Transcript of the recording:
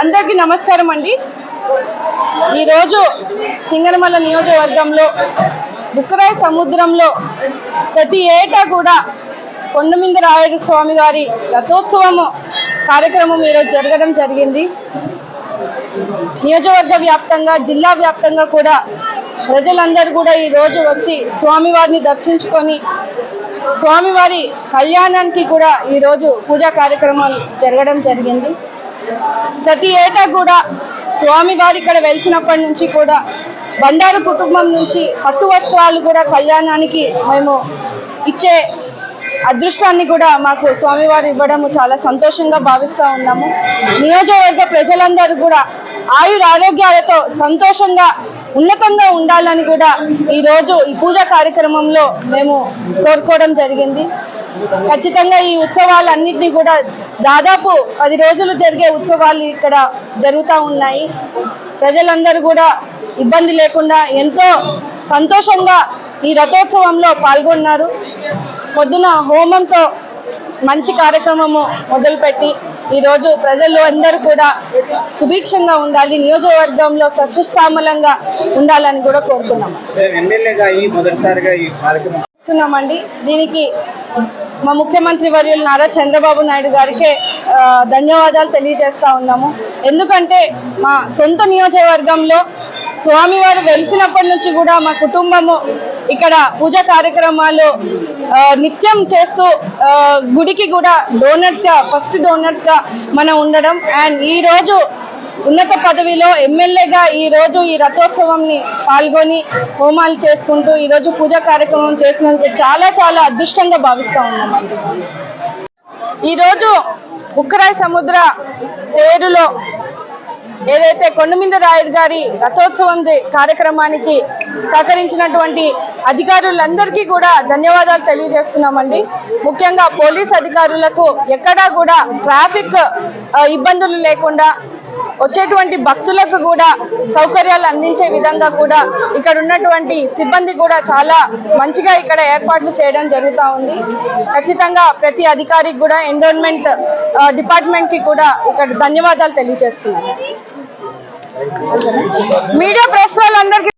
అందరికీ నమస్కారం అండి. ఈరోజు సింగనమల్ల నియోజకవర్గంలో బుక్కరాయ సముద్రంలో ప్రతి ఏటా కూడా కొండమింద రాయుడు స్వామి గారి రథోత్సవము కార్యక్రమం ఈరోజు జరగడం జరిగింది. నియోజకవర్గ వ్యాప్తంగా జిల్లా వ్యాప్తంగా కూడా ప్రజలందరూ కూడా ఈ రోజు వచ్చి స్వామివారిని దర్శించుకొని స్వామివారి కళ్యాణానికి కూడా ఈరోజు పూజా కార్యక్రమాలు జరగడం జరిగింది. ప్రతి ఏటా కూడా స్వామివారి ఇక్కడ వెలిసినప్పటి నుంచి కూడా బండారు కుటుంబం నుంచి పట్టు వస్త్రాలు కూడా కళ్యాణానికి మేము ఇచ్చే అదృష్టాన్ని కూడా మాకు స్వామివారు ఇవ్వడము చాలా సంతోషంగా భావిస్తూ ఉన్నాము. నియోజకవర్గ ప్రజలందరూ కూడా ఆయుర ఆరోగ్యాలతో సంతోషంగా ఉన్నతంగా ఉండాలని కూడా ఈరోజు ఈ పూజా కార్యక్రమంలో మేము కోరుకోవడం జరిగింది. ఖచ్చితంగా ఈ ఉత్సవాలన్నింటినీ కూడా దాదాపు పది రోజులు జరిగే ఉత్సవాలు ఇక్కడ జరుగుతూ ఉన్నాయి. ప్రజలందరూ కూడా ఇబ్బంది లేకుండా ఎంతో సంతోషంగా ఈ రథోత్సవంలో పాల్గొన్నారు. పొద్దున హోమంతో మంచి కార్యక్రమము మొదలుపెట్టి ఈరోజు ప్రజలు అందరూ కూడా సుభిక్షంగా ఉండాలి నియోజకవర్గంలో సస్యశ్యామలంగా ఉండాలని కూడా చేస్తున్నామండి దీనికి మా ముఖ్యమంత్రి వర్యులు నారా చంద్రబాబు నాయుడు గారికే ధన్యవాదాలు తెలియజేస్తా ఉన్నాము. ఎందుకంటే మా సొంత నియోజకవర్గంలో స్వామివారు వెలిసినప్పటి నుంచి కూడా మా కుటుంబము ఇక్కడ పూజా కార్యక్రమాలు నిత్యం చేస్తూ గుడికి కూడా డోనర్స్గా ఫస్ట్ డోనర్స్గా మనం ఉండడం. అండ్ ఈ రోజు ఉన్నత పదవిలో ఎమ్మెల్యేగా ఈ రోజు ఈ రథోత్సవంని పాల్గొని హోమాలు చేసుకుంటూ ఈరోజు పూజ పూజా కార్యక్రమం చేసినందుకు చాలా చాలా అదృష్టంగా భావిస్తూ ఉన్నామండి ఈ రోజు ఉక్కరాయి సముద్ర తేరులో ఏదైతే కొండమింద రాయుడు గారి రథోత్సవం కార్యక్రమానికి సహకరించినటువంటి అధికారులందరికీ కూడా ధన్యవాదాలు తెలియజేస్తున్నామండి. ముఖ్యంగా పోలీస్ అధికారులకు ఎక్కడా కూడా ట్రాఫిక్ ఇబ్బందులు లేకుండా వచ్చేటువంటి భక్తులకు కూడా సౌకర్యాలు అందించే విధంగా కూడా ఇక్కడ ఉన్నటువంటి సిబ్బంది కూడా చాలా మంచిగా ఇక్కడ ఏర్పాట్లు చేయడం జరుగుతూ ఉంది. ఖచ్చితంగా ప్రతి అధికారికి కూడా ఎండోన్మెంట్ డిపార్ట్మెంట్కి కూడా ఇక్కడ ధన్యవాదాలు తెలియజేస్తున్నాను మీడియా ప్రెస్ వాళ్ళందరికీ